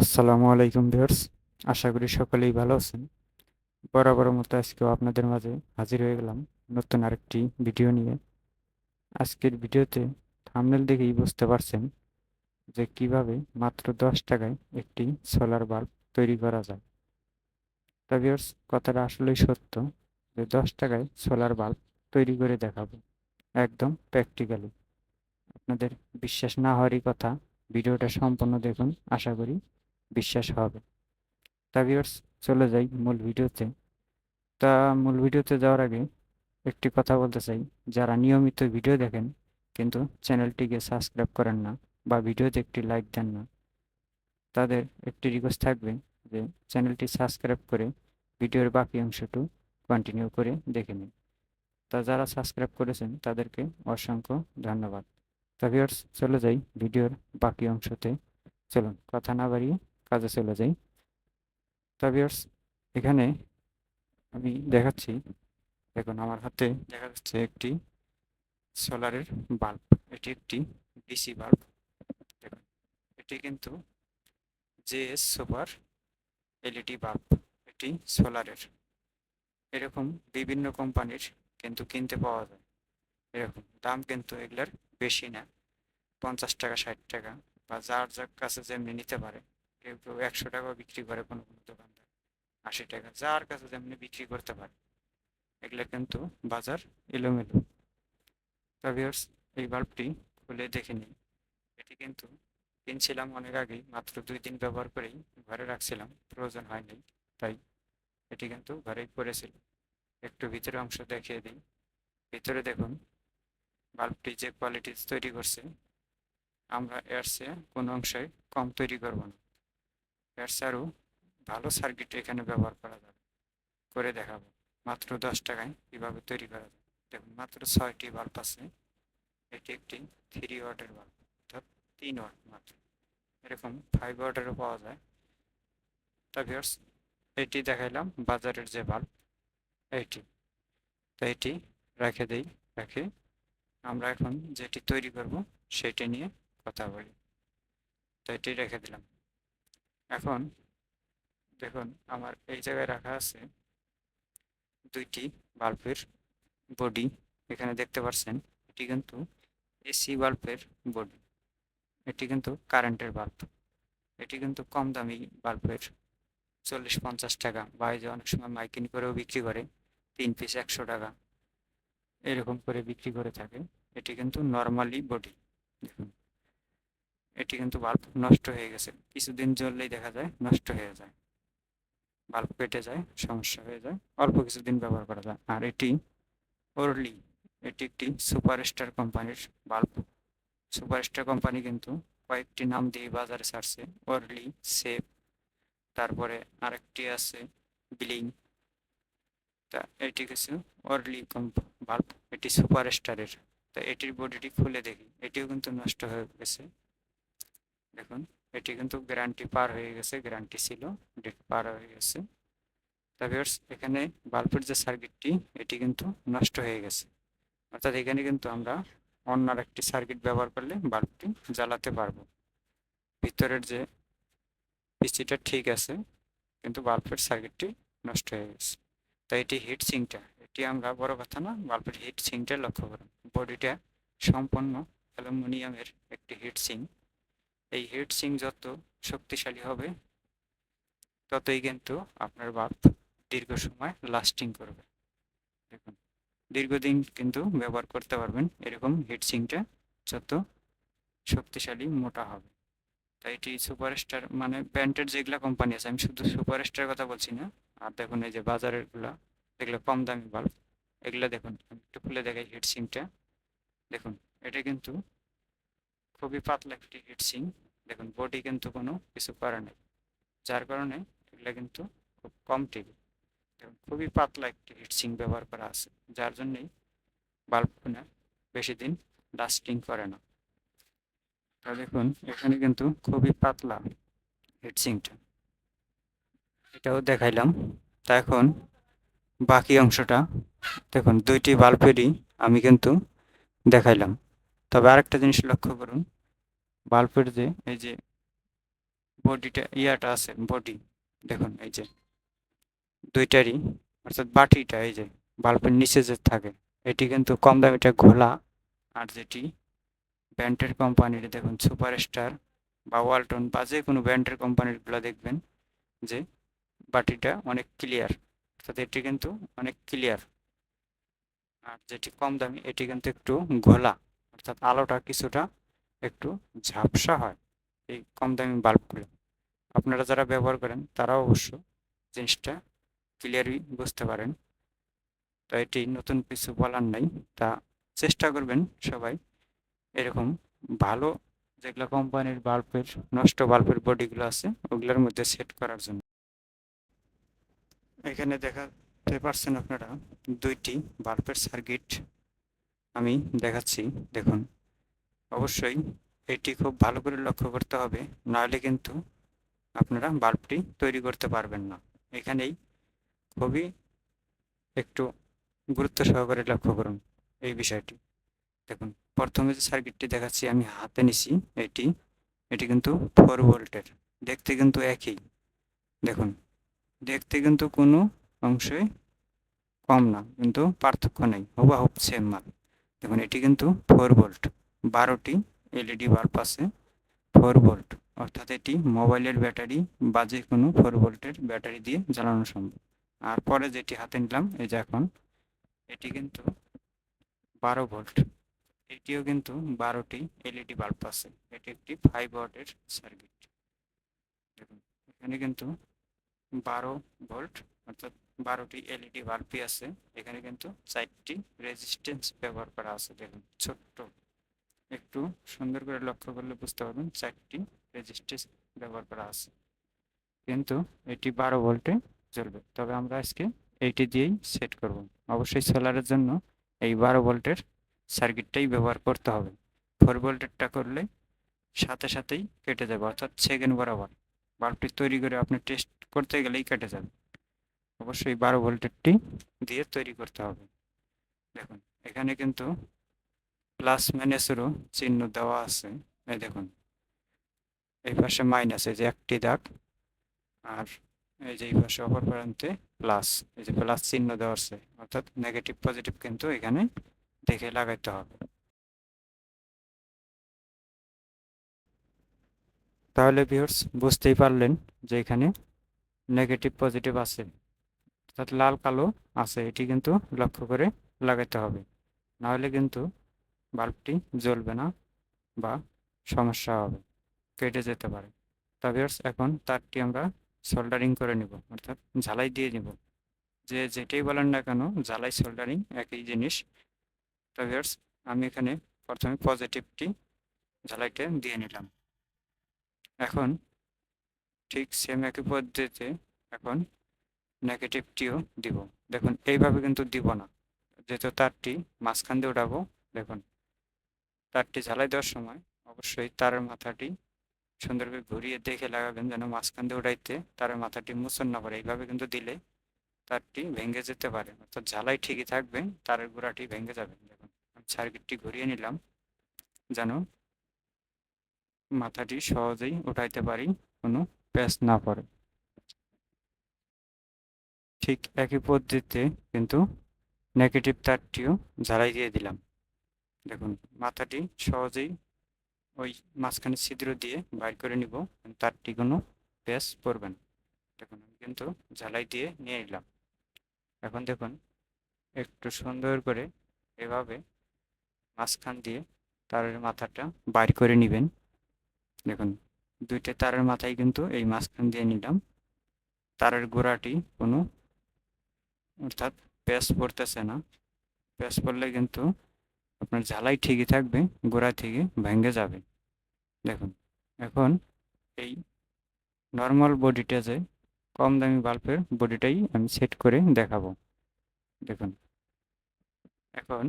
আসসালামু আলাইকুম ভিউয়ার্স, আশা করি সকলেই ভালো আছেন। বরাবর মতো আজকেও আপনাদের মাঝে হাজির হয়ে গেলাম নতুন আরেকটি ভিডিও নিয়ে। আজকের ভিডিওতে থামনেল দেখেই বুঝতে পারছেন যে কীভাবে মাত্র দশ টাকায় একটি সোলার বাল্ব তৈরি করা যায়। তা ভিউয়ার্স, কথাটা আসলেই সত্য যে দশ টাকায় সোলার বাল্ব তৈরি করে দেখাবো, একদম প্র্যাকটিক্যালি আপনাদের বিশ্বাস না হওয়ারই কথা, ভিডিওটা সম্পূর্ণ দেখুন, আশা করি বিশ্বাস হবে। তা ভিউয়ার্স চলে যাই মূল ভিডিওতে। তা মূল ভিডিওতে যাওয়ার আগে একটি কথা বলতে চাই। যারা নিয়মিত ভিডিও দেখেন, কিন্তু চ্যানেলটিকে সাবস্ক্রাইব করেন না বা ভিডিওতে একটি লাইক দেন না, তাদের একটি রিকোয়েস্ট থাকবে যে চ্যানেলটি সাবস্ক্রাইব করে ভিডিওর বাকি অংশটু কন্টিনিউ করে দেখে নিন। তা যারা সাবস্ক্রাইব করেছেন, তাদেরকে অসংখ্য ধন্যবাদ। তা ভিউয়ার্স চলে যাই ভিডিওর বাকি অংশতে। চলুন, কথা না বাড়িয়ে কাজে চলে যাই। তা ভিউয়ার্স এখানে আমি দেখাচ্ছি, দেখুন আমার হাতে দেখা যাচ্ছে একটি সোলারের বাল্ব। এটি একটি ডিসি বাল্ব। দেখুন, এটি কিন্তু জেএস সুপার এলইডি বাল্ব। এটি সোলারের। এরকম বিভিন্ন কোম্পানির কিন্তু কিনতে পাওয়া যায়। এরকম দাম কিন্তু এগুলার বেশি না। পঞ্চাশ টাকা, ষাট টাকা বা যার যার কাছে যেমনি নিতে পারে। কেউ কেউ একশো টাকাও বিক্রি করে কোনো কোনো দোকানদার। আশি টাকা, যার কাছে যেমনি বিক্রি করতে পারে। এগুলো কিন্তু বাজার এলোমেলো। তা এই বাল্বটি খুলে দেখে নিই এটি কিন্তু কিনছিলাম অনেক আগেই, মাত্র দুই দিন ব্যবহার করেই ঘরে রাখছিলাম, প্রয়োজন হয়নি, তাই এটি কিন্তু ঘরেই পড়েছিল। একটু ভিতরের অংশ দেখিয়ে দিই। ভিতরে দেখুন বাল্বটি যে কোয়ালিটি তৈরি করছে, আমরা এর চেয়ে কোনো অংশে কম তৈরি করব না। আরও ভালো সার্কিট এখানে ব্যবহার করা যাবে। করে দেখাবো। মাত্র দশ টাকায় কীভাবে তৈরি করা যাবে দেখুন, মাত্র ছয়টি বাল্ব আছে। এটি একটি থ্রি ওয়াটের বাল্ব অর্থাৎ তিন ওয়াট মাত্র। এরকম ফাইভ ওয়াটেরও পাওয়া যায়। তা এটি দেখাইলাম বাজারের যে বাল্ব এইটি তো এটি রেখে দেই, রেখে আমরা এখন যেটি তৈরি করব, সেটি নিয়ে কথা বলি। তো এটি রেখে দিলাম। এখন দেখুন, আমার এই জায়গায় রাখা আছে দুইটি বাল্বের বডি এখানে দেখতে পাচ্ছেন, এটি কিন্তু এসি বাল্বের বডি এটি কিন্তু কারেন্টের বাল্ব এটি কিন্তু কম দামি বাল্বের চল্লিশ পঞ্চাশ টাকা, বা এই যে অনেক সময় মাইকিং করেও বিক্রি করে, তিন পিস একশো টাকা, এরকম করে বিক্রি করে থাকে, এটি কিন্তু নর্মালি বডি দেখুন। এটি কিন্তু বাল্ব নষ্ট হয়ে গেছে। কিছুদিন জ্বললেই দেখা যায় নষ্ট হয়ে যায়। বাল্ব কেটে যায়, সমস্যা হয়ে যায়, অল্প কিছুদিন ব্যবহার করা যায়। আর এটি ওরলি এটি একটি সুপারস্টার কোম্পানির বাল্ব। সুপারস্টার কোম্পানি কিন্তু কয়েকটি নাম দিয়ে বাজারে ছাড়ছে। ওরলি সেফ তারপরে আরেকটি আছে বিলিং তা এটি কিছু অরলি বাল্ব, এটি সুপার স্টারের তা এটির বডিটি খুলে দেখি। এটিও কিন্তু নষ্ট হয়ে গেছে। দেখুন, এটি কিন্তু গ্যারান্টি পার হয়ে গেছে গ্যারান্টি ছিল ডেট পার হয়ে গেছে। তা ভিউয়ার্স এখানে বাল্বের যে সার্কিটটি এটি কিন্তু নষ্ট হয়ে গেছে। অর্থাৎ এখানে কিন্তু আমরা অন্য একটি সার্কিট ব্যবহার করলে বাল্বটি জ্বালাতে পারব। ভিতরের যে পিসিটা ঠিক আছে, কিন্তু বাল্বের সার্কিটটি নষ্ট হয়ে গেছে। তাই এটি হিট সিংটা এটি আমরা বড় কথা না বাল্বের হিট সিংটা লক্ষ্য করুন। বডিটা সম্পূর্ণ অ্যালুমিনিয়ামের একটি হিট সিং এই হিট সিং যত শক্তিশালী হবে, ততই কিন্তু আপনার বাল্ব দীর্ঘ সময় লাস্টিং করবে। দেখুন, দীর্ঘদিন কিন্তু ব্যবহার করতে পারবেন এরকম হিট সিংটা যত শক্তিশালী মোটা হবে। তাই এটি সুপারস্টার মানে ব্র্যান্ডের যেগুলো কোম্পানি আছে, আমি শুধু সুপারস্টার কথা বলছি না, আর দেখুন এই যে বাজারেরগুলা এগুলো কম দামি বাল্ব, এগুলো দেখুন একটু খুলে দেখাই হিট সিংটা। দেখুন, এটা কিন্তু খুবই পাতলা একটি হিট সিং। দেখুন বডি কিন্তু কোনো কিছু করে নেই যার কারণে এগুলো কিন্তু খুব কম টিকে দেখুন, খুবই পাতলা একটি হিট সিং ব্যবহার করা আছে, যার জন্যই বাল্বগুলো বেশি দিন লাস্টিং করে না। তা দেখুন, এখানে কিন্তু খুবই পাতলা হিটসিংটা এটাও দেখাইলাম। তা এখন বাকি অংশটা, দেখুন, দুইটি বাল্বেরই আমি কিন্তু দেখাইলাম। তবে আরেকটা জিনিস লক্ষ্য করুন বাল্বের যে এই যে বডিটা, ইয়াটা আছে, বডি, দেখুন এই যে দুইটারই, অর্থাৎ বাটিটা এই যে বাল্বের নিচে যে থাকে, এটি কিন্তু কম দামিটা ঘোলা। আর যেটি ব্যান্ডের কোম্পানির, দেখুন সুপারস্টার বা ওয়ালটন বা যে কোনো ব্র্যান্ডের কোম্পানিরগুলো দেখবেন যে বাটিটা অনেক ক্লিয়ার, অর্থাৎ এটি কিন্তু অনেক ক্লিয়ার। আর যেটি কম দামি, এটি কিন্তু একটু ঘোলা, অর্থাৎ আলোটা কিছুটা একটু ঝাপসা হয়, এই কম দামি বাল্বগুলো। আপনারা যারা ব্যবহার করেন, তারাও অবশ্য জিনিসটা ক্লিয়ারই বুঝতে পারেন। তো এটি নতুন কিছু বলার নাই, তা চেষ্টা করবেন সবাই এরকম ভালো যেগুলো কোম্পানির বাল্বের, নষ্ট বাল্বের বডিগুলো আছে, ওগুলোর মধ্যে সেট করার জন্য। এখানে দেখাতে পারছেন আপনারা দুইটি বাল্বের সার্কিট আমি দেখাচ্ছি, দেখুন। অবশ্যই এটি খুব ভালো করে লক্ষ্য করতে হবে। নাহলে কিন্তু আপনারা বাল্বটি তৈরি করতে পারবেন না। এখানেই খুবই একটু গুরুত্ব সহকারে লক্ষ্য করুন এই বিষয়টি। দেখুন, প্রথমে যে সার্কিটটি দেখাচ্ছি, আমি হাতে নিছি এটি। এটি কিন্তু ফোর ভোল্টের, দেখতে কিন্তু একই। দেখুন, দেখতে কিন্তু কোনো অংশে কম না, কিন্তু পার্থক্য নেই হুবাহুব সেম মাল। দেখুন, এটি কিন্তু ফোর ভোল্ট। বারোটি এলইডি বাল্ব আছে। ফোর ভোল্ট অর্থাৎ এটি মোবাইলের ব্যাটারি বা যে কোনো ফোর ভোল্টের ব্যাটারি দিয়ে জ্বালানো সম্ভব। আর পরে যেটি হাতে নিলাম, এই যে এখন, এটি কিন্তু বারো ভোল্ট এটিও কিন্তু বারোটি এলইডি বাল্ব আছে। এটি একটি ফাইভ ওয়াটের সার্কিট দেখুন, এখানে কিন্তু বারো ভোল্ট অর্থাৎ বারোটি এলইডি বাল্বই আছে। এখানে কিন্তু চারটি রেজিস্ট্যান্স ব্যবহার করা আছে। দেখুন, ছোট্ট একটু সুন্দর করে লক্ষ্য করলে বুঝতে পারবেন চারটি রেজিস্ট্যান্স ব্যবহার করা আছে। কিন্তু এটি বারো ভোল্টে চলবে তবে আমরা আজকে এইটি দিয়েই সেট করব। অবশ্যই সোলারের জন্য এই বারো ভোল্টের সার্কিটটাই ব্যবহার করতে হবে। ফোর ভোল্টেরটা করলে সাথে সাথেই কেটে যাবে, অর্থাৎ সেকেন্ড বরাবর। বাল্বটি তৈরি করে আপনি টেস্ট করতে গেলেই কেটে যাবে। অবশ্যই বারো ভোল্টেরটি দিয়ে তৈরি করতে হবে। দেখুন, এখানে কিন্তু প্লাস মাইনাসেরও চিহ্ন দেওয়া আছে। এই দেখুন। এই পাশে মাইনাস এই যে একটি দাগ, আর এই যে এই পাশে অপর প্রান্তে প্লাস এই যে প্লাস চিহ্ন দেওয়া আছে, অর্থাৎ নেগেটিভ পজিটিভ কিন্তু এখানে দেখে লাগাইতে হবে। তাহলে ভিউর্স বুঝতেই পারলেন যে এখানে নেগেটিভ পজিটিভ আছে, অর্থাৎ লাল কালো আছে, এটি কিন্তু লক্ষ্য করে লাগাইতে হবে। নাহলে কিন্তু বাল্বটি জ্বলবে না বা সমস্যা হবে, কেটে যেতে পারে। তা ভিউর্স এখন তারটি আমরা সোল্ডারিং করে নিব, অর্থাৎ ঝালাই দিয়ে নিব। যে যেটাই বলেন না কেন, ঝালাই সোল্ডারিং একই জিনিস। তো ভিউর্স আমি এখানে প্রথমে পজিটিভটি ঝালাইটা দিয়ে নিলাম। এখন ঠিক সেম একই পদ্ধতিতে এখন নেগেটিভটিও দিব। দেখুন, এইভাবে কিন্তু দিব না। যেহেতু তারটি মাঝখান দিয়ে উঠাবো, দেখুন। তারটি ঝালাই দেওয়ার সময় অবশ্যই তারের মাথাটি সুন্দর করে ঘুরিয়ে দেখে লাগাবেন যেন মাঝখান দিয়ে উঠাইতে তারের মাথাটি মুছন না পারে এইভাবে কিন্তু দিলে তারটি ভেঙে যেতে পারে। অর্থাৎ ঝালাই ঠিকই থাকবে তারের গোড়াটি ভেঙে যাবে। দেখুন, আমি সার্কিটটি ঘুরিয়ে নিলাম যেন মাথাটি সহজেই উঠাইতে পারি, কোনো প্যাচ না পড়ে। ঠিক একই পদ্ধতিতে কিন্তু নেগেটিভ তারটিও ঝালাই দিয়ে দিলাম। দেখুন, মাথাটি সহজেই ওই মাঝখানে ছিদ্র দিয়ে বাইর করে নিব। তারটি কোনো প্যাচ পড়বে না। দেখুন, আমি কিন্তু ঝালাই দিয়ে নিয়ে নিলাম। এখন দেখুন, একটু সুন্দর করে এভাবে মাঝখান দিয়ে তারের মাথাটা বাইর করে নেবেন। দেখুন, দুইটা তারের মাথায় কিন্তু এই মাঝখান দিয়ে নিলাম। তারের গোড়াটি কোনো অর্থাৎ প্যাচ পড়তেছে না। প্যাচ পড়লে কিন্তু আপনার ঝালাই ঠিকই থাকবে, গোড়া থেকে ভেঙে যাবে। দেখুন, এখন এই নর্মাল বডিটা যে কম দামি বাল্বের বডিটাই আমি সেট করে দেখাবো। দেখুন, এখন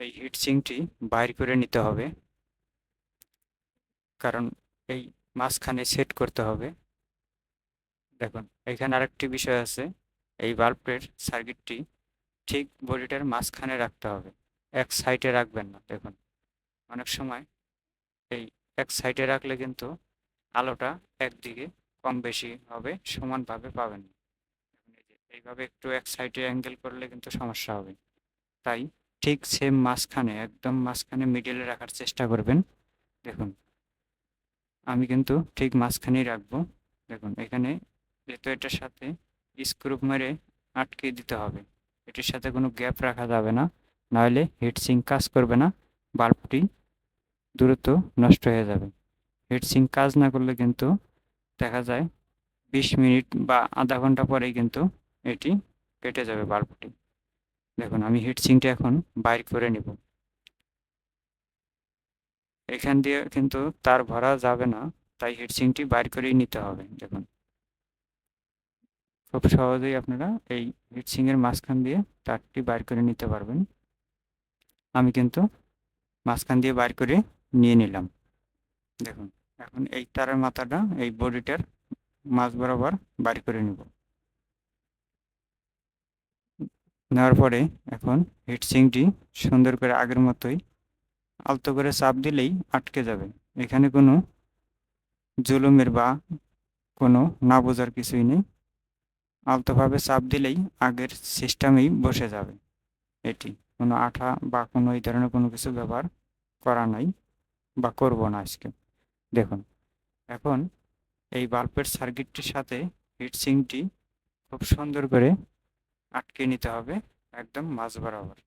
এই হিট সিংটি বাইর করে নিতে হবে। কারণ এই মাঝখানে সেট করতে হবে। দেখুন, এখানে আরেকটি বিষয় আছে, এই বাল্বের সার্কিটটি ঠিক বডিটার মাঝখানে রাখতে হবে। এক সাইডে রাখবেন না, দেখুন। অনেক সময় এই এক সাইডে রাখলে কিন্তু আলোটা একদিকে কম বেশি হবে, সমানভাবে পাবেন না। এইভাবে একটু এক সাইডে অ্যাঙ্গেল করলে কিন্তু সমস্যা হবে। তাই ঠিক সেম মাঝখানে, একদম মাঝখানে মিডিলে রাখার চেষ্টা করবেন। দেখুন। আমি কিন্তু ঠিক মাঝখানেই রাখব। দেখুন, এখানে যেহেতু এটার সাথে স্ক্রুপ মেরে আটকে দিতে হবে, এটির সাথে কোনো গ্যাপ রাখা যাবে না। নাহলে হিটসিং কাজ করবে না, বাল্বটি দ্রুত নষ্ট হয়ে যাবে। হিটসিং কাজ না করলে কিন্তু দেখা যায় বিশ মিনিট বা আধা ঘণ্টা পরেই কিন্তু এটি কেটে যাবে বাল্বটি। দেখুন, আমি হিটসিংটা এখন বাইর করে নিব। এখান দিয়ে কিন্তু তার ভরা যাবে না, তাই হিটসিংটি বাইর করেই নিতে হবে। দেখুন, খুব সহজেই আপনারা এই হিটসিংয়ের মাঝখান দিয়ে তারটি বাইর করে নিতে পারবেন। আমি কিন্তু মাঝখান দিয়ে বাইর করে নিয়ে নিলাম। দেখুন, এখন এই তারের মাথাটা, এই বডিটার মাছ বরাবর বাইর করে নিব। নেওয়ার পরে এখন হিটসিংটি সুন্দর করে আগের মতোই আলতো করে চাপ দিলেই আটকে যাবে। এখানে কোনো জুলুমের বা কোনো না বোঝার কিছুই নেই। আলতোভাবে চাপ দিলেই আগের সিস্টেমেই বসে যাবে। এটি কোনো আঠা বা কোনো এই ধরনের কোনো কিছু ব্যবহার করা নাই বা করব না আজকে। দেখুন, এখন এই বাল্বের সার্কিটটির সাথে হিটসিংটি খুব সুন্দর করে আটকে নিতে হবে একদম মাঝ বরাবর।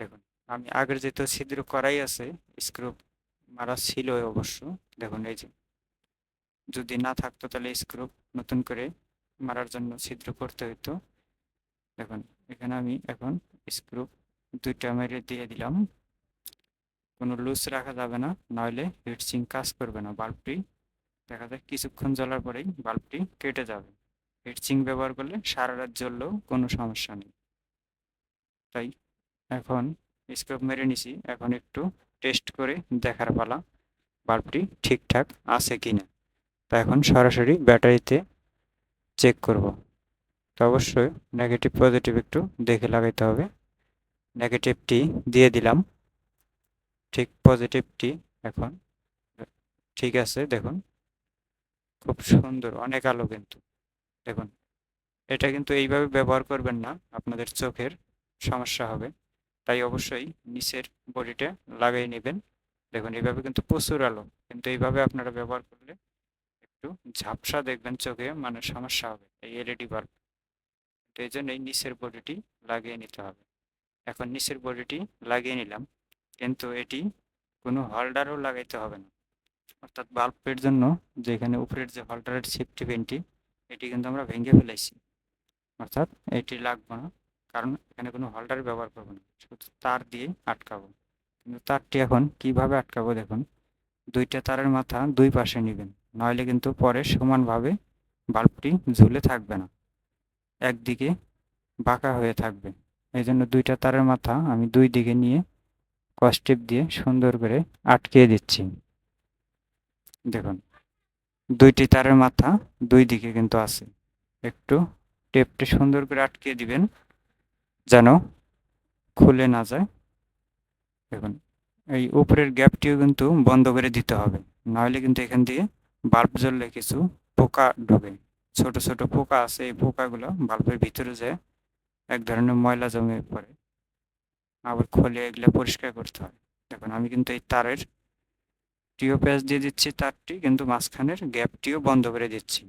দেখুন, আমি আগের যেহেতু ছিদ্র করাই আছে স্ক্রু মারা ছিল অবশ্য। দেখুন, এই যে যদি না থাকতো তাহলে স্ক্রু নতুন করে মারার জন্য ছিদ্র করতে হইতো। দেখুন, এখানে আমি এখন স্ক্রু দুইটা মেরে দিয়ে দিলাম। কোনো লুজ রাখা যাবে না নইলে হিটসিং কাজ করবে না বাল্বটি দেখা যায় কিছুক্ষণ জ্বলার পরেই বাল্বটি কেটে যাবে। হিটসিং ব্যবহার করলে সারা রাত জ্বললেও কোনো সমস্যা নেই। তাই এখন স্ক্রুপ মেরে নিছি, এখন একটু টেস্ট করে দেখার পালা বাল্বটি ঠিকঠাক আছে কি না তা এখন সরাসরি ব্যাটারিতে চেক করব। তো অবশ্যই নেগেটিভ পজিটিভ একটু দেখে লাগাইতে হবে। নেগেটিভটি দিয়ে দিলাম। ঠিক পজিটিভটি এখন। ঠিক আছে, দেখুন। খুব সুন্দর, অনেক আলো কিন্তু। দেখুন, এটা কিন্তু এইভাবে ব্যবহার করবেন না, আপনাদের চোখের সমস্যা হবে। তাই অবশ্যই নিচের বডিটা লাগিয়ে নেবেন। দেখুন, এইভাবে কিন্তু প্রচুর আলো। কিন্তু এইভাবে আপনারা ব্যবহার করলে একটু ঝাপসা দেখবেন চোখে মানে সমস্যা হবে, এই এলইডি বাল্ব। এই জন্য এই নিচের বডিটি লাগিয়ে নিতে হবে। এখন নিচের বডিটি লাগিয়ে নিলাম। কিন্তু এটি কোনো হোল্ডারও লাগাইতে হবে না। অর্থাৎ বাল্বের জন্য যেখানে উপরের যে হোল্ডারের সেফটি পেনটি, এটি কিন্তু আমরা ভেঙে ফেলেছি অর্থাৎ এটি লাগবে না, কারণ এখানে কোনো হোল্ডার ব্যবহার করব না। শুধু তার দিয়ে আটকাবো। কিন্তু তারটি এখন কীভাবে আটকাবো দেখুন। দুইটা তারের মাথা দুই পাশে নেবেন, নইলে কিন্তু পরে সমানভাবে বাল্বটি ঝুলে থাকবে না। একদিকে বাঁকা হয়ে থাকবে। এই জন্য দুইটা তারের মাথা আমি দুই দিকে নিয়ে কস্টেপ দিয়ে সুন্দর করে আটকে দিচ্ছি। দেখুন, দুইটি তারের মাথা দুই দিকে কিন্তু আছে। একটু টেপটি সুন্দর করে আটকে দিবেন যেন খুলে না যায়। দেখুন, এই উপরের গ্যাপটিও কিন্তু বন্ধ করে দিতে হবে, নাহলে কিন্তু এখান দিয়ে বাল্ব জ্বললে কিছু পোকা ঢোকে। ছোট ছোট পোকা আছে, এই পোকাগুলো বাল্বের ভিতরে যায়। এক ধরনের ময়লা জমে পড়ে। আবার খোলে এগুলো পরিষ্কার করতে হয়। দেখুন, আমি কিন্তু এই তারের টিও প্যাচ দিয়ে দিচ্ছি তারটি, কিন্তু মাঝখানের গ্যাপটিও বন্ধ করে দিচ্ছি।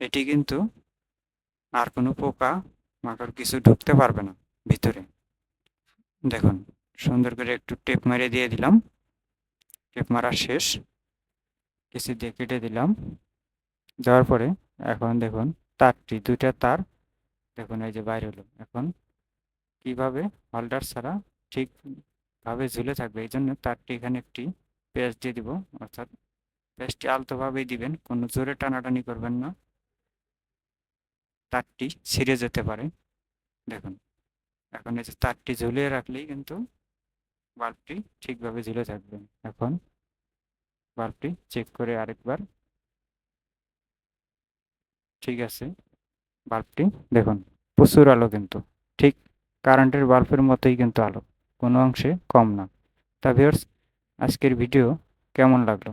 এটি কিন্তু আর কোনো পোকা মাকড় কিছু ঢুকতে পারবে না ভিতরে। দেখুন, সুন্দর করে একটু টেপ মেরে দিয়ে দিলাম। টেপ মারা শেষ। কিছু দিয়ে কেটে দিলাম। দেওয়ার পরে এখন দেখুন, তারটি, দুইটা তার দেখুন, এই যে বাইরে হলো। এখন কীভাবে হোল্ডার ছাড়া ঠিকভাবে ঝুলে থাকবে, এই জন্য তারটি এখানে একটি পেঁচ দিয়ে দিব। অর্থাৎ পেঁচটি আলতোভাবেই দিবেন, কোনো জোরে টানাটানি করবেন না। তারটি ছিঁড়ে যেতে পারে। দেখুন, এখন এই যে তারটি ঝুলিয়ে রাখলেই কিন্তু বাল্বটি ঠিকভাবে ঝুলে থাকবে। এখন বাল্বটি চেক করে আরেকবার। ঠিক আছে। বাল্বটি, দেখুন, প্রচুর আলো কিন্তু। ঠিক কারেন্টের বাল্বের মতোই কিন্তু আলো, কোনো অংশে কম না। তা ভিউয়ার্স আজকের ভিডিও কেমন লাগল?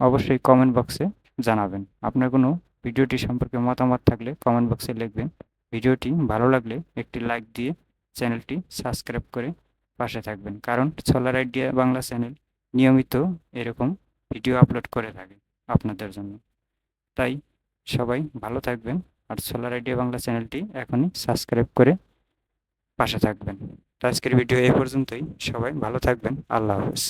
অবশ্যই কমেন্ট বক্সে জানাবেন। আপনার কোনো ভিডিওটি সম্পর্কে মতামত থাকলে কমেন্ট বক্সে লিখবেন। ভিডিওটি ভালো লাগলে একটি লাইক দিয়ে চ্যানেলটি সাবস্ক্রাইব করে পাশে থাকবেন। কারণ সোলার আইডিয়া বাংলা চ্যানেল নিয়মিত এরকম ভিডিও আপলোড করে থাকে আপনাদের জন্য। তাই সবাই ভালো থাকবেন আর সোলার আইডিয়া বাংলা চ্যানেলটি এখনই সাবস্ক্রাইব করে পাশে থাকবেন। আজকের ভিডিও এই পর্যন্তই। সবাই ভালো থাকবেন। আল্লাহ হাফেজ।